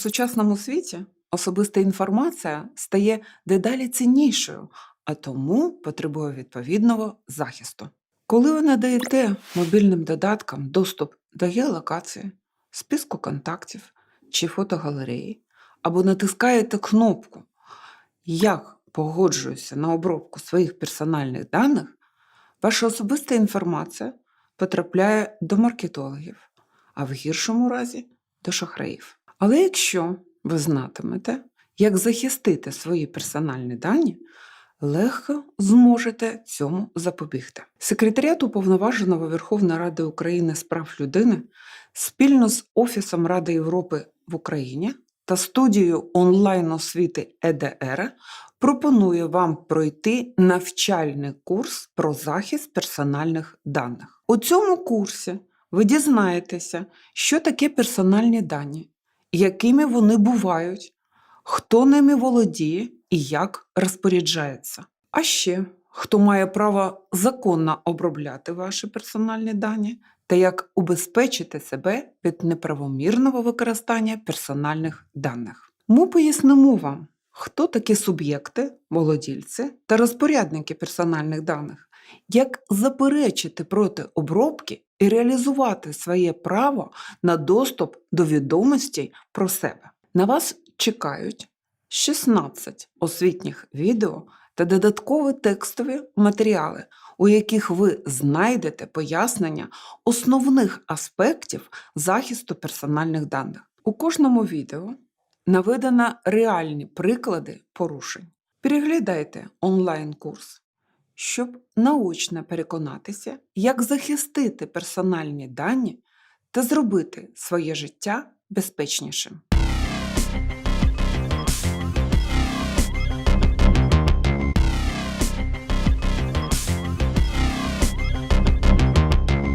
сучасному світі особиста інформація стає дедалі ціннішою, а тому потребує відповідного захисту. Коли ви надаєте мобільним додаткам доступ до геолокації, списку контактів чи фотогалереї, або натискаєте кнопку Як погоджуюся на обробку своїх персональних даних, ваша особиста інформація потрапляє до маркетологів, а в гіршому разі до шахраїв. Але якщо ви знатимете, як захистити свої персональні дані, легко зможете цьому запобігти. Секретаріат Уповноваженого Верховної Ради України з прав людини спільно з Офісом Ради Європи в Україні та студією онлайн освіти ЕДР пропонує вам пройти навчальний курс про захист персональних даних. У цьому курсі ви дізнаєтеся, що таке персональні дані, якими вони бувають, хто ними володіє і як розпоряджається. А ще хто має право законно обробляти ваші персональні дані та як убезпечити себе від неправомірного використання персональних даних. Ми пояснимо вам, хто такі суб'єкти, володільці та розпорядники персональних даних, як заперечити проти обробки і реалізувати своє право на доступ до відомостей про себе. На вас чекають 16 освітніх відео та додаткові текстові матеріали, у яких ви знайдете пояснення основних аспектів захисту персональних даних. У кожному відео наведено реальні приклади порушень. Переглядайте онлайн-курс, щоб наочно переконатися, як захистити персональні дані та зробити своє життя безпечнішим.